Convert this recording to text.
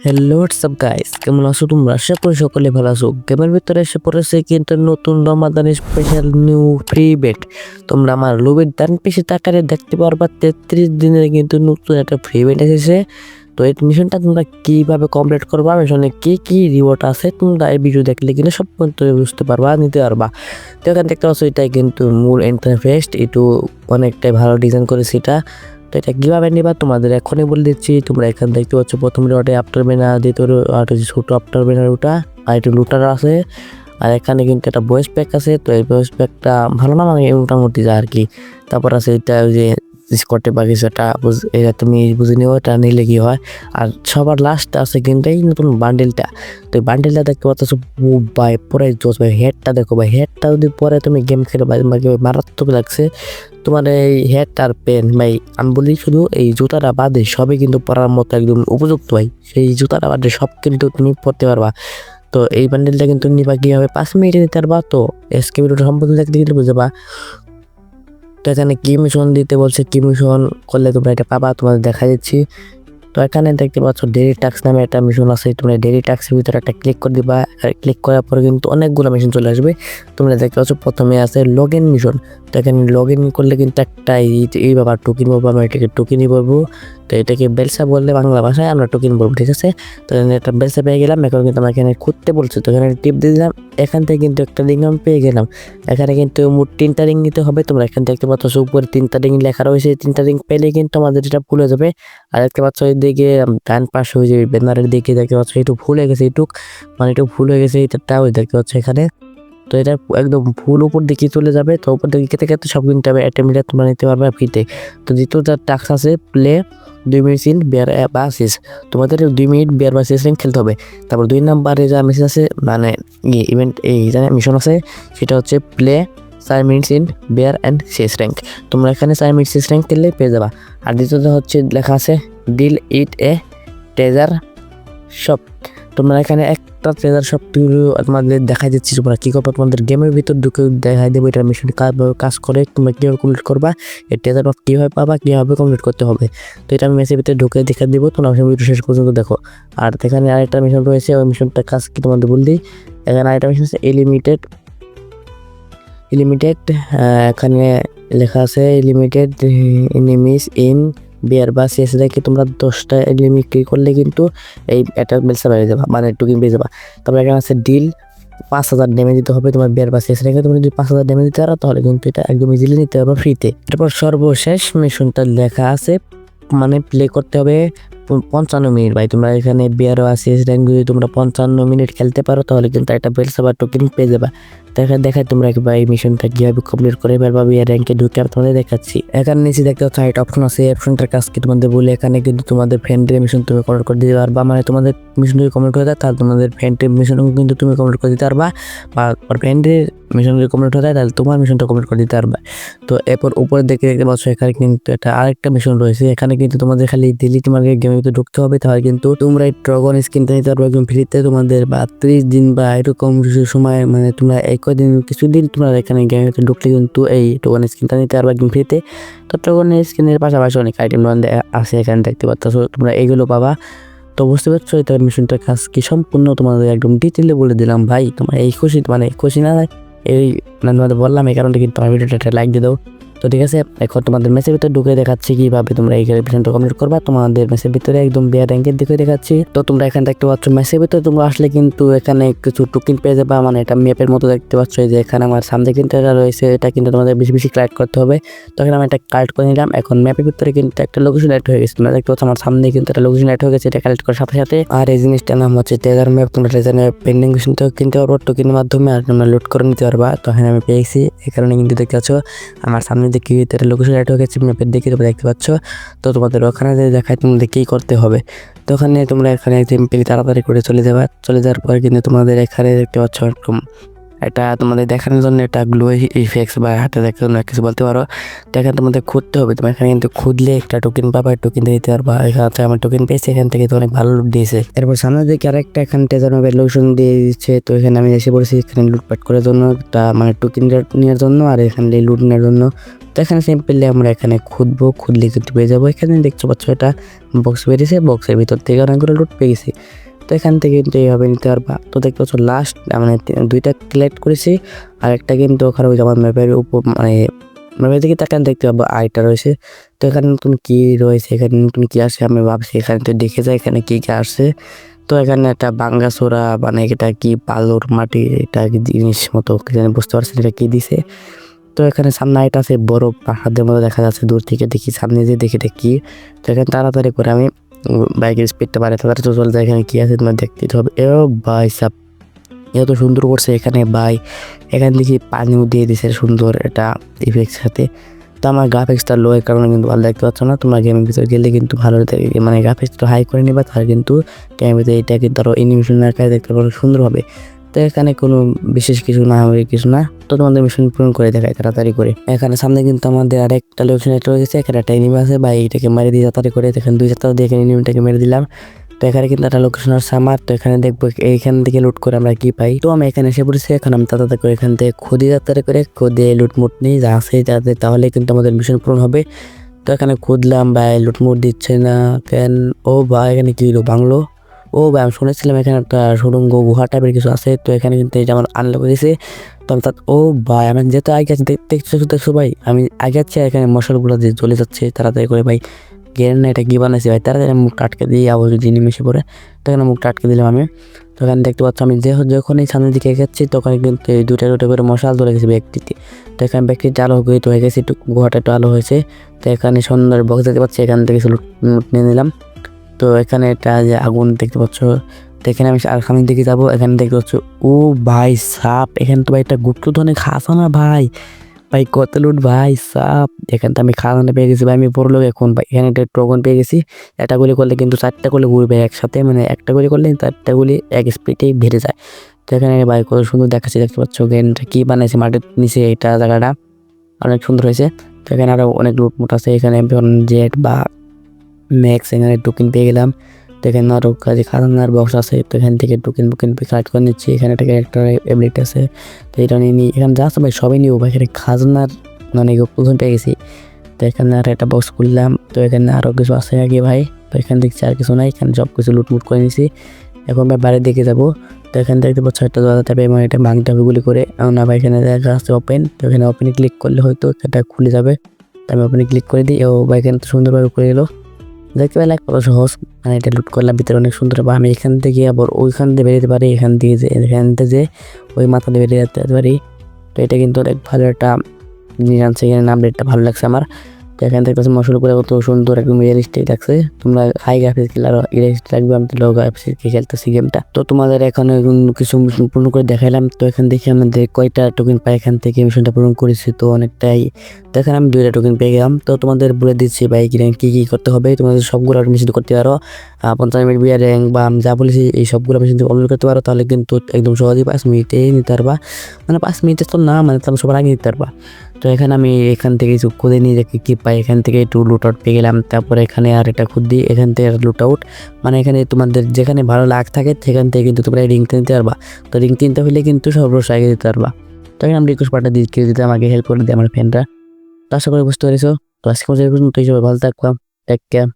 Hello WhatsApp guys কেমন আছো তোমরা? আশা করি সকলে ভালো আছো। গেমের ভিতরে এসে পড়েছে কিন্তু নতুন রমাদানের স্পেশাল নিউ ফ্রি বেট তোমরা আমার লোভের ডান পেশে তাকারে দেখতে পারবা, তেত্রিশ দিনের কিন্তু নতুন একটা ফ্রি বেট এসেছে। তো এই মিশনটা তোমরা কীভাবে কমপ্লিট করবা মিশনে কি কি রিওয়ার্ড আছে, তোমরা এই ভিডিও দেখলে কিন্তু সব পর্যন্ত বুঝতে পারবা, নিতে পারবা। তো এখানে দেখতে পাচ্ছ, এটাই কিন্তু মূল ইন্টারফেস একটু অনেকটাই ভালো ডিজাইন করেছে এটা। তো এটা কীভাবে নেবা? তোমাদের এখনই বলে দিচ্ছি, তোমরা এখানে দেখতে পাচ্ছ প্রথম রোডে আফটার বেনার দ্বিতীয় ছোট ছোটো আফটার ব্যানার ওটা, আর একটু লুটার আছে। আর এখানে কিন্তু একটা বয়েস প্যাক আছে, তো এই বয়েস প্যাকটা ভালো না মানে মোটামুটি যা আর কি। তারপর আছে এটা ওই যে স্কটে বা কিছু এটা তুমি বুঝে নিও, এটা নিলে কি হয়? আর সবার লাস্ট আছে কিন্তু এই নতুন বান্ডেলটা তো বান্ডেলটা দেখতে পাচ্ছ ভাই পরে জোস ভাই। হেডটা দেখো ভাই হেডটা যদি পরে তুমি গেম খেলে ভাই তোমাকে মারাত্মক লাগছে। তোমার এই হেড আর পেন ভাই, আমি বলি শুধু এই জুতাটা বাদে সবই কিন্তু পরার মতো একদম উপযুক্ত ভাই। সেই জুতাটা বাদে সব কিন্তু তুমি পরতে পারবা। তো এই বান্ডেলটা কিন্তু নিবা কীভাবে? পাঁচ মিনিটে নিতে পারবা, তো এসকে ভিডিওটা সম্পূর্ণ দেখতে গেলে বুঝতে তো এখানে কি মিশন দিতে বলছে? কি মিশন করলে তোমরা এটা পাবা? তোমাদের দেখা দিচ্ছি। তো এখানে দেখতে পাচ্ছ ডেরি টাক্স নামে একটা মিশন আছে। তোমরা ডেরি টাক্সের ভিতরে একটা ক্লিক করে দিবা। ক্লিক করার পরে কিন্তু অনেকগুলো মিশন চলে আসবে। তোমরা দেখতে পাচ্ছ প্রথমে আছে লগ ইন মিশন তো এখানে লগ ইন করলে কিন্তু একটা এই- ব্যাপার টোকিন বলব আমি এটাকে টোকিনই বলব। তো এটাকে বেলসা বললে বাংলা ভাষায় আমরা টোকিন বলব ঠিক আছে? তো একটা বেলসা পেয়ে গেলাম, এখন কিন্তু আমরা এখানে খুঁজতে বলছে। তো এখানে টিপ দিয়ে দিলাম, এখান থেকে কিন্তু একটা রিং আমি পেয়ে গেলাম। এখানে কিন্তু মোট তিনটা রিং নিতে হবে, তোমরা এখানে দেখতে পাচ্ছ উপরে তিনটা রিং লেখা রয়েছে। তিনটা রিং পেলে কিন্তু আমাদের এটা হয়ে যাবে। আর দেখতে পাচ্ছ এদিকে ডান পাশে ওই যে ব্যানারের দিকে দেখতে পাচ্ছ একটু ফুল হয়ে গেছে একটু মানে একটু ভুল হয়ে গেছে এটা ওই দেখতে পাচ্ছ এখানে। তো এটা একদম ফুল উপর দিকে চলে যাবে, তো উপর দিকে খেতে খেতে সব কিনতে কিন্তু অ্যাটেম্পটা তোমরা নিতে পারবে ফ্রিতে তো দ্বিতীয় যার টাস্ক আছে প্লে দুই মিনিট সিন, বিয়ার বা শেষ তোমাদের দুই মিনিট বিয়ার বা র্যাঙ্ক খেলতে হবে। তারপর দুই নাম্বারে যা মেশিন আছে মানে ইভেন্ট এই, যা মিশন আছে, সেটা হচ্ছে প্লে চার মিনিট ইন বিয়ার অ্যান্ড শেষ র্যাঙ্ক তোমরা এখানে চার মিনিট শেষ র্যাঙ্ক খেললে পেয়ে যাবা। আর দ্বিতীয়ত হচ্ছে লেখা আছে deal it a treasure shop তোমরা এখানে একটা ট্রেজার শপ তোমাদের দেখাই দিচ্ছি, তোমরা কী করবা? তোমাদের গেমের ভিতর ঢুকে দেখাই দেবো, এটা মিশন কাজভাবে কাজ করে তোমরা কীভাবে কমপ্লিট করবা এই ট্রেজার শপ কীভাবে পাবা, কীভাবে কমপ্লিট করতে হবে। তো এটা আমি মেসের ভিতরে ঢুকে দেখা দিব, তোমরা ভিডিও শেষ পর্যন্ত দেখো। আর এখানে আরেকটা মিশন রয়েছে, ওই মিশনটা কাজ কি তোমাদের বল দিই এখানে আরেকটা মিশন আছে এলিমিটেড লিমিটেড এখানে লেখা আছে লিমিটেড এনিমিস ইন বিয়ার বা শেষ রেখে তোমরা দশটা এলিমি ক্লিক করলে কিন্তু এই একটা বেলসা বেড়ে যাবা মানে টুকিং পেয়ে যাবা। তারপরে এখানে আছে ডিল পাঁচ হাজার ড্যামেজ দিতে হবে তোমার বিয়ার বা শেষ রেখে তুমি যদি পাঁচ হাজার ড্যামেজ দিতে পারো, তাহলে কিন্তু এটা একদম ইজিলি নিতে হবে ফ্রিতে তারপর সর্বশেষ মিশনটা লেখা আছে মানে প্লে করতে হবে পঞ্চান্ন মিনিট, ভাই। তোমরা এখানে বিয়ার বা শেষ র্যাঙ্ক যদি তোমরা পঞ্চান্ন মিনিট খেলতে পারো, তাহলে কিন্তু একটা বেলসা বা টোকেন পেয়ে যাবা। দেখা, দেখায় তোমরা একবার এই মিশনটা কীভাবে কমপ্লিট করে পারবা বিয়ার র্যাঙ্কে ঢুকে আমি তোমাদের দেখাচ্ছি। এখানে নিচে দেখতে পাচ্ছ একটা অপশন আছে, এই অপশনটার কাজ কি তোমাদের বলে, এখানে কিন্তু তোমাদের ফ্রেন্ডের মিশন তুমি কমপ্লিট করে দিতে পারবা। মানে তোমাদের মিশন যদি কমপ্লিট হয়ে যায়, তাহলে তোমাদের ফ্রেন্ডের মিশন কিন্তু তুমি কমপ্লিট করে দিতে পারবা। বা ফ্রেন্ডের মিশন যদি কমপ্লিট হয়ে যায়, তাহলে তোমার মিশনটা কমপ্লিট করে দিতে পারবা। তো এরপর উপরে দেখে দেখতে পাচ্ছ, এখানে কিন্তু একটা আরেকটা মিশন রয়েছে। এখানে কিন্তু তোমাদের খালি ডেলি তোমাকে গেমের ভিতরে ঢুকতে হবে, তাহলে কিন্তু তোমরা এই ড্রাগন স্কিনটা নিতে পারবে একদম ফ্রিতে তোমাদের বা ত্রিশ দিন বা এরকম কিছু সময় মানে তোমরা এই কদিন কিছুদিন তোমরা এখানে ভিতরে ঢুকলে কিন্তু এই ড্রাগন স্কিনটা নিতে পারবে একদম ফ্রিতে। তো ড্রাগন স্কিনের পাশাপাশি অনেক আইটেম আছে এখানে, দেখতে পাচ্ছ। তোমরা এইগুলো পাবা। তো বুঝতে পারছ, এটা মিশনটার কাজ কি সম্পূর্ণ? তোমাদের একদম ডিটেলে বলে দিলাম ভাই। তোমার এই খুশি মানে খুশি না, এই মানে তোমাদের বললাম, এই কারণে কিন্তু আমার ভিডিওটা একটা লাইক দিয়ে দাও। তো ঠিক আছে এখন তোমাদের মেসের ভিতরে ঢুকে দেখাচ্ছি কীভাবে তোমরা এই মিশনটা কমপ্লিট করবা। তোমাদের মেসের ভিতরে একদম বিয়ার র্যাঙ্কের দিকে দেখাচ্ছি। তো তোমরা এখানে দেখতে পাচ্ছ মেসের ভিতরে তোমরা আসলে কিন্তু এখানে কিছু টুকিন পেয়ে যাবা। মানে এটা ম্যাপের মতো দেখতে পাচ্ছ যে এখানে আমার সামনে কিন্তু এটা রয়েছে, এটা কিন্তু তোমাদের বেশি বেশি কালেক্ট করতে হবে। তো এখানে আমি একটা কালেক্ট করে নিলাম। এখন ম্যাপের ভিতরে কিন্তু একটা লোকেশন অ্যাড হয়ে গেছে। তোমরা দেখতে পাচ্ছ আমার সামনে কিন্তু একটা লোকেশন অ্যাড হয়ে গেছে, এটা কালেক্ট করার সাথে সাথে। আর এই জিনিসটার নাম হচ্ছে ট্রেজার ম্যাপ তোমরা ট্রেজার ম্যাপ পেন্ডিং মেশিনটাও কিনতে পারব টোকেনের মাধ্যমে আর তোমরা লোড করে নিতে পারবা। তো এখানে আমি পেয়েছি। এই কারণে কিন্তু দেখতে পাচ্ছ আমার সামনে দেখি তার লোকেশন অ্যাড হয়ে গেছে ম্যাপের দিকে তোমরা দেখতে পাচ্ছ। তো তোমাদের ওখানে দেখায় তোমাদের কী করতে হবে। তো ওখানে তোমরা এখানে সিম্পলি তাড়াতাড়ি করে চলে যাবে। চলে যাওয়ার পর কিন্তু তোমাদের এখানে দেখতে পাচ্ছ এরকম এটা তোমাদের দেখানোর জন্য এটা গ্লো ইফেক্টস বা হাতে দেখার জন্য কিছু বলতে পারো। তো এখানে তোমাদের খুঁজতে হবে, তোমার এখানে কিন্তু খুঁজলে একটা টোকেন পাবা টোকেন দিতে পারবা। এখানে হচ্ছে আমার টোকেন পেয়েছি, এখান থেকে তো অনেক ভালো লুট দিয়েছে। এরপর সামনের দিকে আরেকটা, এখানে টেজানো লোশন দিয়ে দিচ্ছে। তো এখানে আমি এসে পড়েছি, এখানে লুটপাট করার জন্য, তা মানে টোকেন নেওয়ার জন্য আর এখানে লুট নেওয়ার জন্য। তো এখানে সিম্পলি আমরা এখানে খুঁজবো, খুঁজলে কিন্তু পেয়ে যাব। এখানে দেখতে পাচ্ছ এটা বক্স বেরিয়েছে বক্সের ভিতর থেকে অনেকগুলো লুট পেয়ে গেছি তো এখান থেকে কিন্তু এইভাবে নিতে পারবা। তো দেখতে পাচ্ছ লাস্ট মানে দুইটা কালেক্ট করেছি, আর একটা কিন্তু ওখানে ওই আমার ম্যাপের উপর মানে ম্যাপের দিকে তাকান দেখতে পাবো আইটা রয়েছে। তো এখানে নতুন কি রয়েছে, এখানে নতুন কি আসে আমি ভাবছি, এখানে তো দেখে যাই এখানে কি কি আসছে। তো এখানে একটা বাঙ্গাসোরা মানে এটা কি বালুর মাটি, এটা কি জিনিস মতো জানি বুঝতে পারছি না এটা কি দিছে। তো এখানে সামনে আইটা আছে বড় পাহাড়ের মতো দেখা যাচ্ছে, দূর থেকে দেখি, সামনে যে দেখে দেখি তো এখানে তাড়াতাড়ি করে আমি বাইকের স্পিডটা বাড়াতে তো চলে যায় এখানে কী আছে তোমার দেখতে হবে। এ ভাই সাপ এত সুন্দর করছে এখানে ভাই, এখান দেখি পানিও দিয়ে দিছে সুন্দর এটা ইফেক্ট সাথে। তো আমার গ্রাফিক্সটা লো এর কারণে কিন্তু ভালো দেখতে পাচ্ছ না, তোমরা গেমের ভিতরে গেলে কিন্তু ভালো মানে গ্রাফিক্সটা হাই করে নিবা তার কিন্তু গেমের ভিতরে এটা কিন্তু আরও অ্যানিমেশন আকারে দেখতে পারো সুন্দর হবে। তো এখানে কোনো বিশেষ কিছু না হবে, কিছু না। তো তোমাদের মিশন পূরণ করে দেখায় তাড়াতাড়ি করে। এখানে সামনে কিন্তু আমাদের আরেকটা লোকেশন রয়েছে এখানে একটা এনিমি আছে বা এইটাকে মারি দিয়ে তাড়াতাড়ি করে এখানে দুই চারটা দিয়ে এখানে এনিমিটাকে মেরে দিলাম। তো এখানে কিন্তু একটা লোকেশন আছে আমার, তো এখানে দেখব এইখান থেকে লুট করে আমরা কি পাই। তো আমি এখানে এসে পড়েছি, এখন আমি তাড়াতাড়ি করে এখান থেকে খুদি তাড়াতাড়ি করে, খুদে লুটমুট নিই, যা আছে যাতে তাহলে কিন্তু আমাদের মিশন পূরণ হবে। তো এখানে খুদলাম বা লুটমুট দিচ্ছে না, কেন? ও বা এখানে কি হলো? বাংলো? ও ভাই আমি শুনেছিলাম এখানে একটা সুড়ঙ্গ গুহা টাইপের কিছু আছে, তো এখানে কিন্তু এই যে আমার আনলক হয়েছে তো আমি ও ভাই, আমি যেহেতু আগে আছি দেখছ দেখছ ভাই, আমি আগে আছি এখানে মশালগুলো যে জ্বলে যাচ্ছে, তাড়াতাড়ি করে ভাই গের না, এটা কি বানাইছে ভাই? তাড়াতাড়ি মুখ আটকে দিয়ে আবার যদি নিমেষে পড়ে তখন মুখটা আটকে দিলাম আমি। তো তখন দেখতে পাচ্ছ, আমি যে যখনই সামনের দিকে এগোচ্ছি, তখন কিন্তু এই দুটা দুটো করে মশাল ধরে গেছে ব্যক্তিতে তো এখানে ব্যক্তিটি আলো হয়ে হয়ে গেছে, একটু গুহাটা একটু আলো হয়েছে। তো এখানে সুন্দর বক্স দেখতে পাচ্ছি, এখান থেকে লুট নিয়ে নিলাম। তো এখানে একটা যে আগুন দেখতে পাচ্ছ, তো এখানে আমি সামনের দিকে যাব। এখানে দেখতে পাচ্ছ, ও ভাই সাপ, এখানে তো ভাই একটা গুপ্তধনে খাসা না ভাই। ভাই, কত লুট ভাই সাপ। এখানে তো আমি খাজানা পেয়ে গেছি ভাই, আমি পড়ল এখন ভাই। এখানে একটা ট্রগন পেয়ে গেছি, একটা গুলি করলে কিন্তু চারটা গুলি ঘুরবে একসাথে মানে একটা গুলি করলে চারটা গুলি এক স্পিডেই বেড়ে যায়। তো এখানে ভাই কত সুন্দর দেখাচ্ছে, দেখতে পাচ্ছ গেমটা কি বানাইছে মাটির নিচে এটা জায়গাটা। অনেক সুন্দর হয়েছে। তো এখানে আরও অনেক লুট মুট আছে, এখানে জেট বা ম্যাক্স এখানে টোকেন পেয়ে গেলাম। তো এখানে আরও কাজে খাজানার বক্স আছে, তো এখান থেকে টোকেন টোকেন কালেক্ট করে নিচ্ছি। এখানে একটা ক্যারেক্টার এবিলিটি আছে। তো এটা নিয়ে নিই। এখানে যা ভাই সবই নিও ভাই। এখানে খাজানার মানে প্রথম পেয়ে গেছি। তো এখানে আর একটা বক্স খুললাম। তো এখানে আরও কিছু আছে আগে ভাই। তো এখানে দেখছি আর কিছু নাই। এখানে সব কিছু লুটমুট করে নিয়েছি এখন ভাই বাইরের দিকে যাব। তো এখানে দেখতে পাচ্ছ একটা দরজা টাইপের মানে এটা ভাঙতে হবে গুলি করে। না ভাই এখানে দেখা আছে ওপেন তো এখানে ওপেনে ক্লিক করলে হয়তো এটা খুলে যাবে। তো আমি ওপেনে ক্লিক করে দিই। ও ভাই এখানে তো সুন্দরভাবে করে এলো দেখতে পেলে কত সহজ। মানে এটা লুট করলাম, ভিতরে অনেক সুন্দর। বা আমি এখান থেকে আবার ওইখান থেকে বেরোতে পারি, এখান দিয়ে যে এখান থেকে ওই মাথা দিয়ে বেরিয়ে যেতে পারি। তো এটা কিন্তু অনেক ভালো একটা জিনিস আনছে এখানে নাম ভালো লাগছে আমার। এখান থেকে করে কত সুন্দর একদম রিয়েলিস্টিক লাগছে। তোমরা হাই গ্রাফিক্স খেলে আরও রিয়েলিস্টিক লাগবে, আমি লো গ্রাফিক্স খেলতেছি গেমটা তো তোমাদের এখানে কিছু পূর্ণ করে দেখাইলাম, তো এখান থেকে আমাদের কয়টা টোকেন পাই, এখান থেকে মিশনটা পূরণ করেছি, তো অনেকটাই তো এখানে আমি দুইটা টোকেন পেয়ে গেলাম। তো তোমাদের বলে দিচ্ছি ভাই, কি কি কি করতে হবে, তোমাদের সবগুলো মিশন করতে পারো। পঞ্চাশ মিনিট বিয়ার র্যাঙ্ক বা যা বলেছি, এই সবগুলো মিশন কমপ্লিট করতে পারো, তাহলে কিন্তু একদম সহজেই পাঁচ মিনিটেই নিতে পারবা। মানে পাঁচ মিনিটে তো না মানে তুমি সবার আগে নিতে পারবা। তো এখানে আমি এখান থেকে কিছু খুঁজে নিয়ে দেখি কি পাই, এখান থেকে একটু লুট আউট পেয়ে গেলাম। তারপরে এখানে আর এটা খুদ দিই, এখান থেকে লুট আউট মানে এখানে তোমাদের যেখানে ভালো লাগ থাকে, সেখান থেকে কিন্তু তোমরা রিং কিনতে পারবা। তো রিং কিনতে হলে কিন্তু সর্বস্ব আগে দিতে পারবা। তো এখানে আমি রিকোয়েস্ট পাঠা দিয়ে দিতে আমাকে হেল্প করে দিই আমার ফ্রেন্ডরা তো আশা করি বুঝতে পেরেছ। তো আজকে ভালো থাকলাম টেক কেয়ার